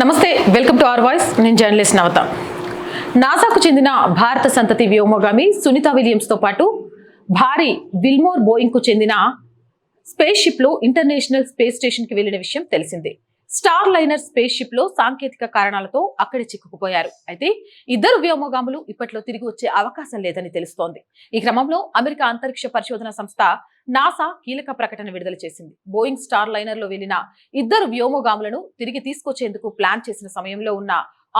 నమస్తే welcome to our voice. నేను journalist నవత. నాసాకు చెందిన భారత సంతతి వ్యోమగామి సునీత విలియమ్స్తో పాటు భారీ విల్మోర్ బోయింగ్కు చెందిన స్పేస్ షిప్లో ఇంటర్నేషనల్ స్పేస్ స్టేషన్కి వెళ్ళిన విషయం తెలిసిందే. స్టార్ లైనర్ స్పేస్ షిప్లో సాంకేతిక కారణాలతో అక్కడే చిక్కుకుపోయారు. అయితే ఇద్దరు వ్యోమగాములు ఇప్పట్లో తిరిగి వచ్చే అవకాశం లేదని తెలుస్తోంది. ఈ క్రమంలో అమెరికా అంతరిక్ష పరిశోధన సంస్థ నాసా కీలక ప్రకటన విడుదల చేసింది. బోయింగ్ స్టార్ లైనర్లో వెళ్ళిన ఇద్దరు వ్యోమగాములను తిరిగి తీసుకొచ్చేందుకు ప్లాన్ చేసిన సమయంలో ఉన్న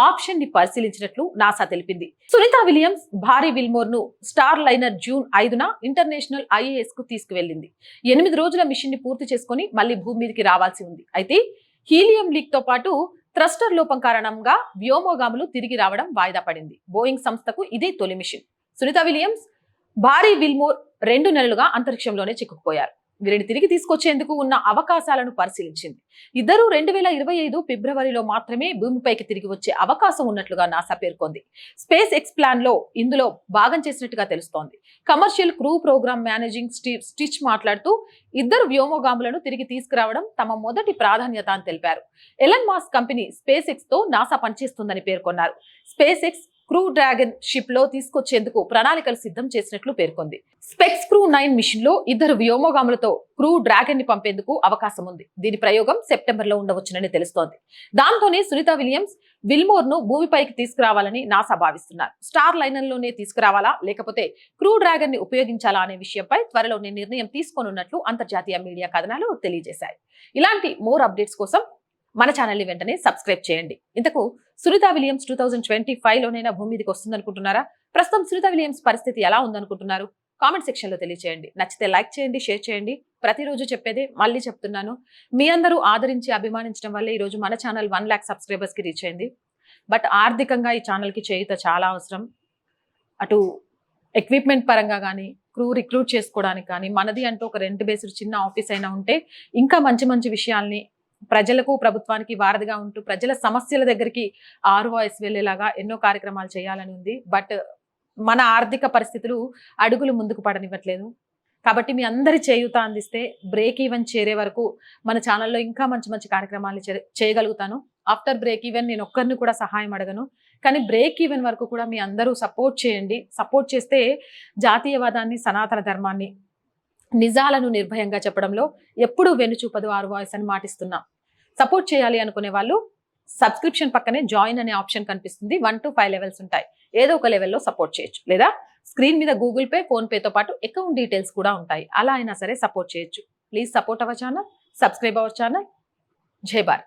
ఆప్షన్ని పరిశీలించినట్లు నాసా తెలిపింది. సునీత విలియమ్స్ భారీ విల్మోర్ను స్టార్ లైనర్ జూన్ ఐదున ఇంటర్నేషనల్ ఐఏఎస్కు తీసుకువెళ్ళింది ఎనిమిది రోజుల మిషన్ని పూర్తి చేసుకుని మళ్ళీ భూమి మీదకి రావాల్సి ఉంది. అయితే హీలియం లీక్తో పాటు థ్రస్టర్ లోపం కారణంగా వ్యోమగాములు తిరిగి రావడం వాయిదా పడింది. బోయింగ్ సంస్థకు ఇదే తొలి mission. Sunita Williams Barry Wilmore రెండు నెలలుగా అంతరిక్షంలోనే చిక్కుకుపోయారు. వీరిని తిరిగి తీసుకొచ్చేందుకు ఉన్న అవకాశాలను పరిశీలించింది. ఇద్దరు రెండు వేల ఇరవై ఐదు ఫిబ్రవరిలో మాత్రమే భూమిపైకి తిరిగి వచ్చే అవకాశం ఉన్నట్లుగా నాసా పేర్కొంది. స్పేస్ ఎక్స్ ప్లాన్లో ఇందులో భాగం చేసినట్టుగా తెలుస్తోంది. Commercial crew program managing Stich మాట్లాడుతూ ఇద్దరు వ్యోమగాములను తిరిగి తీసుకురావడం తమ మొదటి ప్రాధాన్యత అని తెలిపారు. ఎలన్ మాస్ కంపెనీ స్పేస్ ఎక్స్తో నాసా పనిచేస్తుందని పేర్కొన్నారు. స్పేస్ ఎక్స్ క్రూ డ్రాగన్ షిప్లో తీసుకొచ్చేందుకు ప్రణాళికలు సిద్ధం చేసినట్లు పేర్కొంది. స్పెక్స్ క్రూ నైన్ మిషన్లో ఇద్దరు వ్యోమగాములతో క్రూ డ్రాగన్ని పంపేందుకు అవకాశం ఉంది దీని ప్రయోగం సెప్టెంబర్లో ఉండవచ్చునని తెలుస్తోంది. దాంతోనే సునీత విలియమ్స్ విల్మోర్ను భూమిపైకి తీసుకురావాలని నాసా భావిస్తున్నారు. స్టార్ లైనర్లోనే తీసుకురావాలా? లేకపోతే క్రూ డ్రాగన్ని ఉపయోగించాలా అనే విషయంపై త్వరలోనే నిర్ణయం తీసుకోనున్నట్లు అంతర్జాతీయ మీడియా కథనాలు తెలియజేశాయి. ఇలాంటి మోర్ అప్డేట్స్ కోసం మన ఛానల్ని వెంటనే సబ్స్క్రైబ్ చేయండి. ఇంతకు Sunita Williams two thousand twenty ఫైవ్లోనైనా భూమి మీదకి వస్తుందనుకుంటున్నారా? ప్రస్తుతం సునీత విలియమ్స్ పరిస్థితి ఎలా ఉందనుకుంటున్నారు? కామెంట్ సెక్షన్లో తెలియచేయండి. నచ్చితే లైక్ చేయండి షేర్ చేయండి. ప్రతిరోజు చెప్పేదే మళ్ళీ చెప్తున్నాను. మీ అందరూ ఆదరించి అభిమానించడం వల్ల ఈరోజు మన ఛానల్ వన్ ల్యాక్ సబ్స్క్రైబర్స్కి రీచ్ అయింది. బట్ ఆర్థికంగా ఈ ఛానల్కి చేయుత చాలా అవసరం. అటు ఎక్విప్మెంట్ పరంగా కానీ క్రూ రిక్రూట్ చేసుకోవడానికి కానీ మనది అంటూ ఒక రెంట్ బేస్డ్ చిన్న ఆఫీస్ అయినా ఉంటే ఇంకా మంచి మంచి విషయాల్ని ప్రజలకు ప్రభుత్వానికి వారధిగా ఉంటూ ప్రజల సమస్యల దగ్గరికి ఆరు వాయిస్ వెళ్ళేలాగా ఎన్నో కార్యక్రమాలు చేయాలని ఉంది. బట్ మన ఆర్థిక పరిస్థితులు అడుగులు ముందుకు పడనివ్వట్లేదు. కాబట్టి మీ అందరి చేయూత అందిస్తే బ్రేక్ ఈవెన్ చేరే వరకు మన ఛానల్లో ఇంకా మంచి మంచి కార్యక్రమాలు చే- చేయగలుగుతాను. ఆఫ్టర్ బ్రేక్ ఈవెన్ నేను ఒక్కరిని కూడా సహాయం అడగను. కానీ బ్రేక్ ఈవెన్ వరకు కూడా మీ అందరూ సపోర్ట్ చేయండి. సపోర్ట్ చేస్తే జాతీయవాదాన్ని సనాతన ధర్మాన్ని నిజాలను నిర్భయంగా చెప్పడంలో ఎప్పుడూ వెనుచూపదు ఆరు వాయిస్ అని మాటిస్తున్నాం. సపోర్ట్ చేయాలి అనుకునే వాళ్ళు సబ్స్క్రిప్షన్ పక్కనే జాయిన్ అనే ఆప్షన్ కనిపిస్తుంది. వన్ టు ఫైవ్ లెవెల్స్ ఉంటాయి. ఏదో ఒక లెవెల్లో సపోర్ట్ చేయొచ్చు. లేదా స్క్రీన్ మీద గూగుల్ పే ఫోన్ పేతో పాటు అకౌంట్ డీటెయిల్స్ కూడా ఉంటాయి. అలా అయినా సరే సపోర్ట్ చేయొచ్చు. Please support our channel subscribe our channel. జై భారత్.